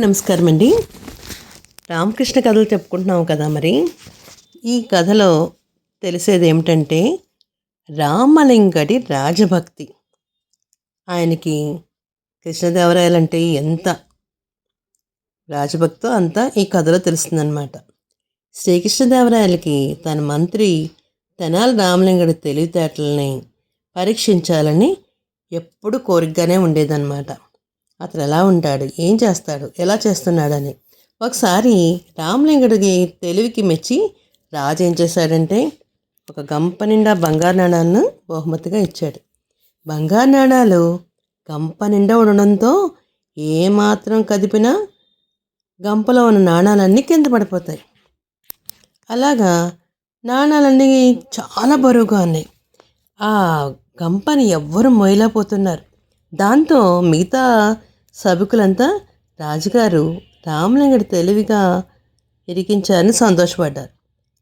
నమస్కారం అండి రామకృష్ణ కథలు చెప్పుకుంటున్నాం కదా మరి. ఈ కథలో తెలిసేది ఏమిటంటే రామలింగడి రాజభక్తి. ఆయనకి కృష్ణదేవరాయలంటే ఎంత రాజభక్తో అంతా ఈ కథలో తెలుస్తుందన్నమాట. శ్రీకృష్ణదేవరాయలకి తన మంత్రి తెనాలి రామలింగడి తెలివితేటలని పరీక్షించాలని ఎప్పుడు కోరికగానే ఉండేదన్నమాట. అతను ఎలా ఉంటాడు? ఏం చేస్తాడు? ఎలా చేస్తున్నాడని. ఒకసారి రామలింగడికి తెలివికి మెచ్చి రాజు ఏం చేశాడంటే ఒక గంప నిండా బంగారు నాణాలను బహుమతిగా ఇచ్చాడు. బంగారు నాణాలు గంప నిండా ఉండడంతో ఏమాత్రం కదిపినా గంపలో ఉన్న నాణాలన్నీ కింద పడిపోతాయి. అలాగా నాణాలన్నీ చాలా బరువుగా ఉన్నాయి. ఆ గంపని ఎవ్వరు మోయలేకపోతున్నారు దాంతో మిగతా సభికులంతా రాజుగారు రామలింగడు తెలివిగా ఇరికించారని సంతోషపడ్డారు.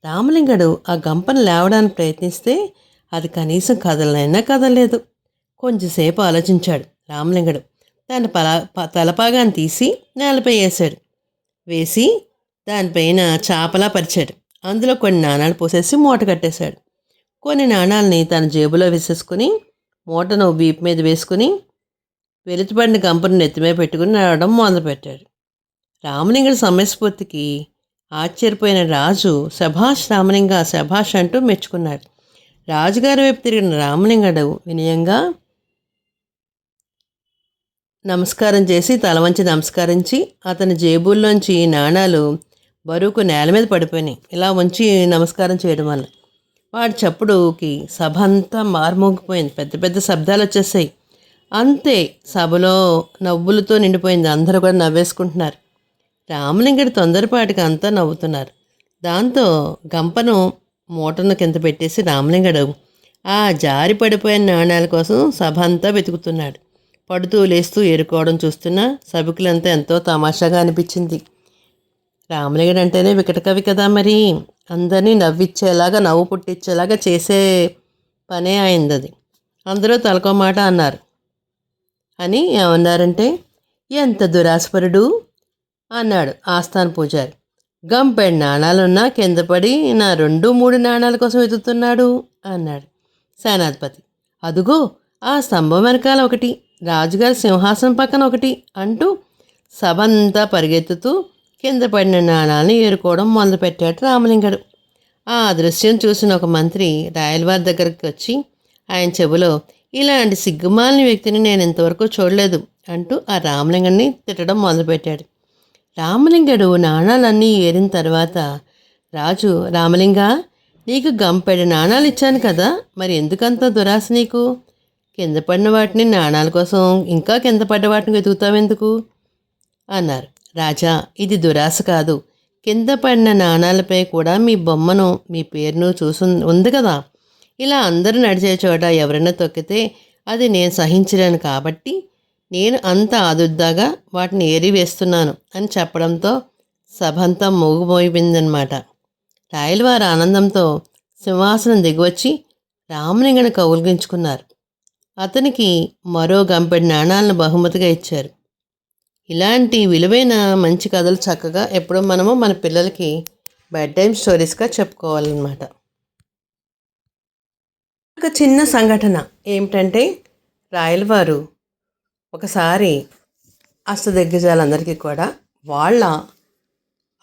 రామలింగడు ఆ గంపను లేవడానికి ప్రయత్నిస్తే అది కనీసం కదలనైనా కదలలేదు. కొంచెంసేపు ఆలోచించాడు రామలింగడు. తన పలా ప- తలపాగాన్ని తీసి నేలపై వేశాడు. వేసి దానిపైన చేపలా పరిచాడు. అందులో కొన్ని నాణాలు పోసేసి మూట కట్టేశాడు. కొన్ని నాణాలని తన జేబులో వేసేసుకుని మూటను వీపు మీద వేసుకుని వెలుతుబడిన గంపను నెత్తిమే పెట్టుకుని నడవడం మొదలుపెట్టాడు. రామలింగుడి సమయస్ఫూర్తికి ఆశ్చర్యపోయిన రాజు శభాష్ రామలింగ శభాష్ అంటూ మెచ్చుకున్నాడు. రాజుగారి వైపు తిరిగిన రామలింగడు వినయంగా నమస్కారం చేసి తల వంచి నమస్కరించి అతని జేబుల్లోంచి నాణాలు బరువుకు నేల మీద పడిపోయినాయి. ఇలా ఉంచి నమస్కారం చేయడం వల్ల వాడి చప్పుడుకి సభ అంతా మారుమోగిపోయింది. పెద్ద పెద్ద శబ్దాలు వచ్చేసాయి. అంతే సభలో నవ్వులతో నిండిపోయింది. అందరూ కూడా నవ్వేసుకుంటున్నారు. రామలింగడి తొందరపాటికి అంతా నవ్వుతున్నారు. దాంతో గంపను మూటను కింద పెట్టేసి రామలింగడు ఆ జారి పడిపోయిన నాణ్యాల కోసం సభ అంతా వెతుకుతున్నాడు. పడుతూ లేస్తూ ఏరుకోవడం చూస్తున్న సభికులంతా ఎంతో తమాషాగా అనిపించింది. రామలింగడు అంటేనే వికట కవి కదా మరి. అందరినీ నవ్విచ్చేలాగా నవ్వు పుట్టించేలాగా చేసే పనే అయింది అది అందరూ తలకో మాట అన్నారు. అని ఏమన్నారంటే ఎంత దురాస్పరుడు అన్నాడు ఆస్థాన పూజారి. గంపెడు నాణాలున్నా కింద పడి నా రెండు మూడు నాణాల కోసం వెతుకుతున్నాడు అన్నాడు సేనాధిపతి. అదుగో ఆ స్తంభం వెనకాల ఒకటి రాజుగారి సింహాసనం పక్కన ఒకటి అంటూ సభ అంతా పరిగెత్తుతూ కింద పడిన నాణాలను ఏరుకోవడం మొదలుపెట్టాడు రామలింగడు. ఆ దృశ్యం చూసిన ఒక మంత్రి రాయలవారి దగ్గరికి వచ్చి ఆయన చెబులో ఇలాంటి సిగ్గుమాలిన వ్యక్తిని నేను ఇంతవరకు చూడలేదు అంటూ ఆ రామలింగాన్ని తిట్టడం మొదలుపెట్టాడు. రామలింగడు నాణాలన్నీ ఏరిన తర్వాత రాజు రామలింగ నీకు గంపెడు నాణాలు ఇచ్చాను కదా మరి ఎందుకంత దురాశ నీకు? కింద పడిన వాటిని నాణాల కోసం ఇంకా కింద పడ్డ వాటిని వెతుకుతావెందుకు అన్నారు. రాజా ఇది దురాశ కాదు. కింద పడిన నాణాలపై కూడా మీ బొమ్మను మీ పేరును చూసు ఉంది కదా. ఇలా అందరూ నడిచే చోట ఎవరైనా తొక్కితే అది నేను సహించలేను కాబట్టి నేను అంత ఆదుర్దాగా వాటిని ఏరివేస్తున్నాను అని చెప్పడంతో సభ అంతా మోగిపోయిందనమాట రాయలవారి ఆనందంతో సింహాసనం దిగివచ్చి రామలింగని కౌలిగించుకున్నారు అతనికి మరో గంపెడి నాణాలను బహుమతిగా ఇచ్చారు. ఇలాంటి విలువైన మంచి కథలు చక్కగా ఎప్పుడో మనము మన పిల్లలకి బెడ్ టైమ్ స్టోరీస్గా చెప్పుకోవాలన్నమాట. ఒక చిన్న సంఘటన ఏమిటంటే రాయలవారు ఒకసారి అష్టదిగ్గజాలందరికీ కూడా వాళ్ళ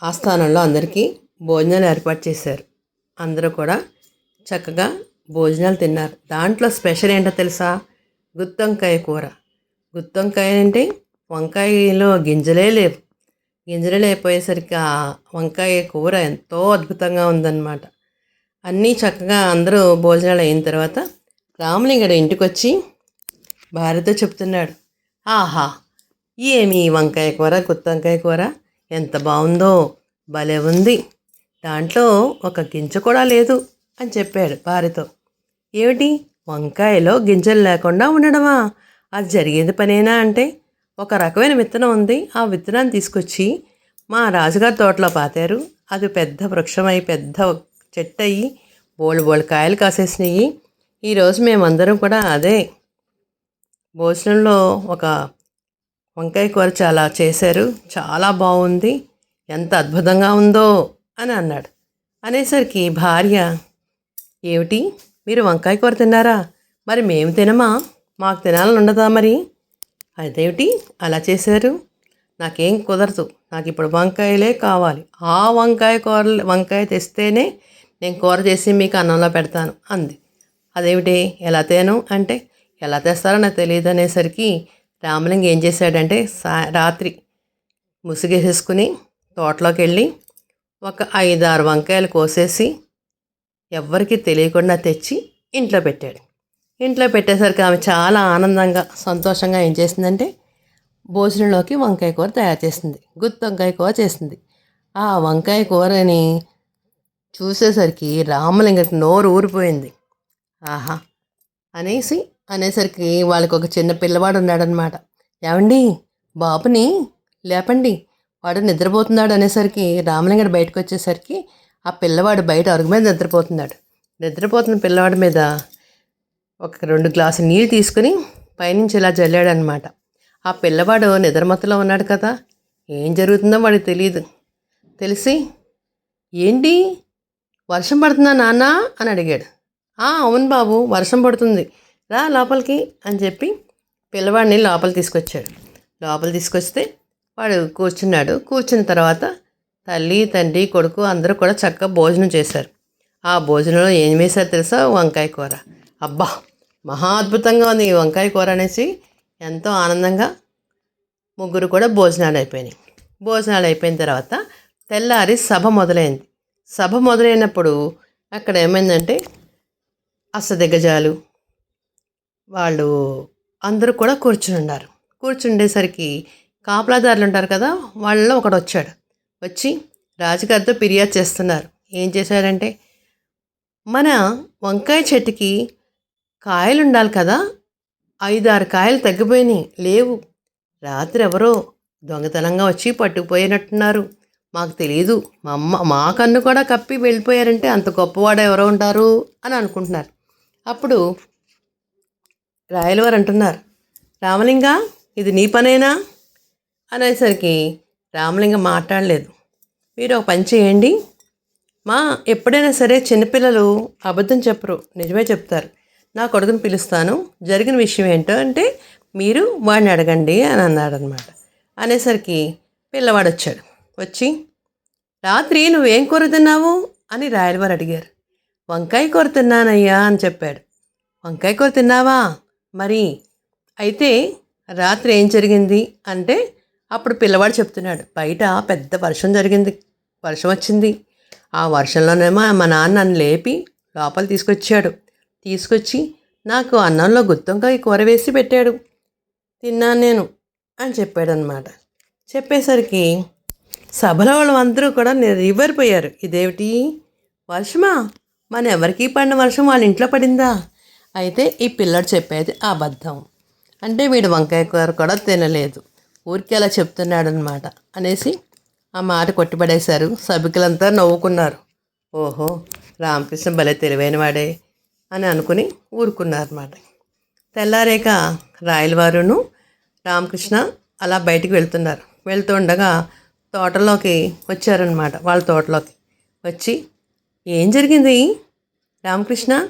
ఆస్థానంలో అందరికీ భోజనాలు ఏర్పాటు చేశారు. అందరూ కూడా చక్కగా భోజనాలు తిన్నారు. దాంట్లో స్పెషల్ ఏంటో తెలుసా? గుత్తొంకాయ కూర. గుత్తొంకాయ అంటే వంకాయలో గింజలే లేవు. గింజలే లేకపోయేసరికి ఆ వంకాయ కూర ఎంతో అద్భుతంగా ఉందన్నమాట. అన్నీ చక్కగా అందరూ భోజనాలు అయిన తర్వాత రామలింగడు ఇంటికి వచ్చి భార్యతో చెప్తున్నాడు ఆహా ఏమి వంకాయ కూర గుత్త వంకాయ కూర? ఎంత బాగుందో భలే ఉంది. దాంట్లో ఒక గింజ కూడా లేదు అని చెప్పాడు భార్యతో. ఏమిటి? వంకాయలో గింజలు లేకుండా ఉండడమా? అది జరిగేది పనేనా అంటే? ఒక రకమైన విత్తనం ఉంది. ఆ విత్తనాన్ని తీసుకొచ్చి మా రాజుగారి తోటలో పాతారు. అది పెద్ద వృక్షమై పెద్ద చెట్టు అయ్యి బోళ్ళు బోళ్ళు కాయలు కాసేసినాయి. ఈరోజు మేమందరం కూడా అదే భోజనంలో ఒక వంకాయ కూర చాలా చేశారు. చాలా బాగుంది. ఎంత అద్భుతంగా ఉందో అని అన్నాడు. అనేసరికి భార్య ఏమిటి? మీరు వంకాయ కూర తిన్నారా? మరి మేము తినమా? మాకు తినాలని ఉండదా మరి? అదేమిటి? అలా చేశారు. నాకేం కుదరదు. నాకు ఇప్పుడు వంకాయలే కావాలి. ఆ వంకాయ కూర వంకాయ తెస్తేనే నేను కూర చేసి మీకు అన్నంలో పెడతాను అంది. అదేమిటి? ఎలా తేను అంటే ఎలా తెస్తారో నాకు తెలియదు అనేసరికి రామలింగ ఏం చేశాడంటే సా రాత్రి ముసుగేసేసుకుని తోటలోకి వెళ్ళి ఒక ఐదు ఆరు వంకాయలు కోసేసి ఎవ్వరికీ తెలియకుండా తెచ్చి ఇంట్లో పెట్టాడు. ఇంట్లో పెట్టేసరికి ఆమె చాలా ఆనందంగా సంతోషంగా ఏం చేసిందంటే భోజనంలోకి వంకాయ కూర తయారు చేసింది. గుత్తి వంకాయ కూర చేసింది. ఆ వంకాయ కూరని చూసేసరికి రామలింగకి నోరు ఊరిపోయింది. ఆహా. అనేసి అనేసరికి వాళ్ళకి ఒక చిన్న పిల్లవాడు ఉన్నాడనమాట ఏమండి బాబుని? లేపండి. వాడు నిద్రపోతున్నాడు అనేసరికి రామలింగడు బయటకు వచ్చేసరికి ఆ పిల్లవాడు బయట అరుగు మీద నిద్రపోతున్నాడు. నిద్రపోతున్న పిల్లవాడి మీద ఒక రెండు గ్లాసు నీళ్ళు తీసుకుని పైనుంచి ఇలా జల్లాడు అనమాట ఆ పిల్లవాడు నిద్రమత్తలో ఉన్నాడు కదా? ఏం జరుగుతుందో వాడికి తెలియదు తెలిసి ఏంటి? వర్షం పడుతుందా నాన్న? అని అడిగాడు. అవును బాబు వర్షం పడుతుంది. రా లోపలికి అని చెప్పి పిల్లవాడిని లోపల తీసుకొచ్చాడు. లోపల తీసుకొస్తే వాడు కూర్చున్నాడు. కూర్చున్న తర్వాత తల్లి తండ్రి కొడుకు అందరూ కూడా చక్కగా భోజనం చేశారు. ఆ భోజనంలో ఏం వేశారు తెలుసా? వంకాయ కూర. అబ్బా మహా అద్భుతంగా ఉంది ఈ వంకాయ కూర అనేసి ఎంతో ఆనందంగా ముగ్గురు కూడా భోజనాలు అయిపోయినాయి. భోజనాలు అయిపోయిన తర్వాత తెల్లారి సభ మొదలైంది. సభ మొదలైనప్పుడు అక్కడ ఏమైందంటే అష్టదిగ్గజాలు వాళ్ళు అందరూ కూడా కూర్చుని ఉన్నారు. కూర్చుండేసరికి కాపలాదారులు ఉంటారు కదా వాళ్ళలో ఒకడు వచ్చాడు. వచ్చి రాజుగారితో ఫిర్యాదు చేస్తున్నారు. ఏం చేశారంటే మన వంకాయ చెట్టుకి కాయలు ఉండాలి కదా ఐదారు కాయలు తగ్గిపోయినాయి లేవు. రాత్రి ఎవరో దొంగతనంగా వచ్చి పట్టుకుపోయినట్టున్నారు. మాకు తెలియదు మా అమ్మ మా కన్ను కూడా కప్పి వెళ్ళిపోయారంటే అంత గొప్పవాడు ఎవరో ఉంటారు అని అనుకుంటున్నారు. అప్పుడు రాయలవారు అంటున్నారు రామలింగ ఇది నీ పనేనా? అనేసరికి రామలింగ మాట్లాడలేదు. మీరు ఒక పని చేయండి. మా ఎప్పుడైనా సరే చిన్నపిల్లలు అబద్ధం చెప్పరు. నిజమే చెప్తారు. నా కొడుకుని పిలుస్తాను. జరిగిన విషయం ఏంటో అంటే మీరు వాడిని అడగండి అని అన్నాడు అనమాట అనేసరికి పిల్లవాడు వచ్చాడు వచ్చి రాత్రి నువ్వేం కూర తిన్నావు? అని రాయలవారు అడిగారు. వంకాయ కూర తిన్నానయ్యా అని చెప్పాడు. వంకాయ కూర తిన్నావా? మరి అయితే రాత్రి ఏం జరిగింది? అంటే అప్పుడు పిల్లవాడు చెప్తున్నాడు. బయట పెద్ద వర్షం జరిగింది. వర్షం వచ్చింది. ఆ వర్షంలోనేమో మా నాన్న నన్ను లేపి లోపల తీసుకొచ్చాడు. తీసుకొచ్చి నాకు అన్నంలో గుత్తొంకాయ కూర వేసి పెట్టాడు. తిన్నాను నేను అని చెప్పాడనమాట చెప్పేసరికి సభలో వాళ్ళందరూ కూడా రివరిపోయారు ఇదేమిటి? వర్షమా? మన ఎవరికీ పడిన వర్షం వాళ్ళ ఇంట్లో పడిందా? అయితే ఈ పిల్లడు చెప్పేది అబద్ధం. అంటే వీడు వంకాయ కూర కూడా తినలేదు. ఊరికి అలా చెప్తున్నాడు అనమాట అనేసి ఆ మాట కొట్టిపడేశారు. సభికులంతా నవ్వుకున్నారు. ఓహో రామకృష్ణ భలే తెలివైన వాడే అని అనుకుని ఊరుకున్నారు అనమాట తెల్లారేక రాయలవారును రామకృష్ణ అలా బయటికి వెళ్తున్నారు. వెళ్తుండగా తోటలోకి వచ్చారనమాట వాళ్ళ తోటలోకి. వచ్చి ఏం జరిగింది? రామకృష్ణ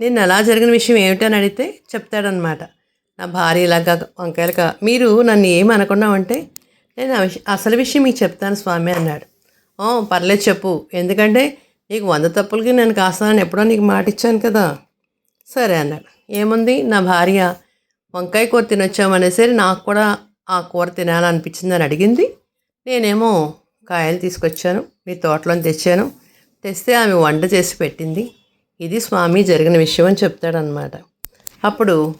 నిన్న అలా జరిగిన విషయం ఏమిటని అడిగితే చెప్తాడనమాట నా భార్య ఇలాగా వంకాయలు మీరు నన్ను ఏమి అనుకున్నామంటే నేను ఆ అసలు విషయం మీకు చెప్తాను స్వామి అన్నాడు. "ఓ, పర్లేదు చెప్పు. ఎందుకంటే నీకు వంద తప్పులకి నేను కాస్తానని ఎప్పుడో నీకు మాట ఇచ్చాను కదా. సరే అన్నాడు. ఏముంది? నా భార్య వంకాయ కూర తినొచ్చామనేసరి నాకు కూడా ఆ కూర తినాలనిపించింది అని అడిగింది. నేనేమో కాయలు తీసుకొచ్చాను మీ తోటలోని తెచ్చాను. తెస్తే ఆమె వంట చేసి పెట్టింది. ఇది స్వామి జరిగిన విషయం అని చెప్తాడనమాట అప్పుడు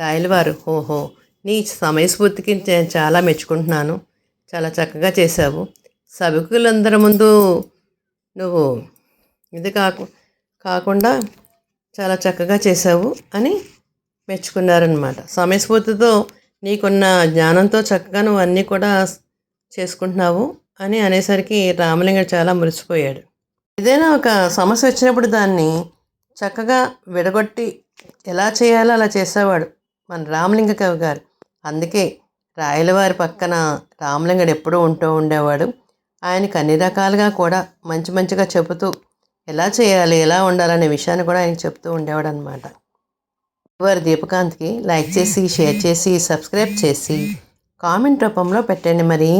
రాయలవారు ఓహో నీ సమయస్ఫూర్తికి నేను చాలా మెచ్చుకుంటున్నాను. చాలా చక్కగా చేశావు. సభికులందరి ముందు నువ్వు ఇది కాకు కాకుండా చాలా చక్కగా చేశావు అని మెచ్చుకున్నారనమాట సమయస్ఫూర్తితో నీకున్న జ్ఞానంతో చక్కగా నువ్వు అన్నీ కూడా చేసుకుంటున్నావు అని అనేసరికి రామలింగడు చాలా మురిసిపోయాడు. ఏదైనా ఒక సమస్య వచ్చినప్పుడు దాన్ని చక్కగా విడగొట్టి ఎలా చేయాలో అలా చేసేవాడు మన రామలింగ కవి గారు. అందుకే రాయలవారి పక్కన రామలింగడు ఎప్పుడూ ఉంటూ ఉండేవాడు. ఆయనకు అన్ని రకాలుగా కూడా మంచి మంచిగా చెబుతూ ఎలా చేయాలి ఎలా ఉండాలనే విషయాన్ని కూడా ఆయన చెప్తూ ఉండేవాడు అనమాట వారి దీపకాంత్కి లైక్ చేసి షేర్ చేసి సబ్స్క్రైబ్ చేసి కామెంట్ రూపంలో పెట్టండి మరి.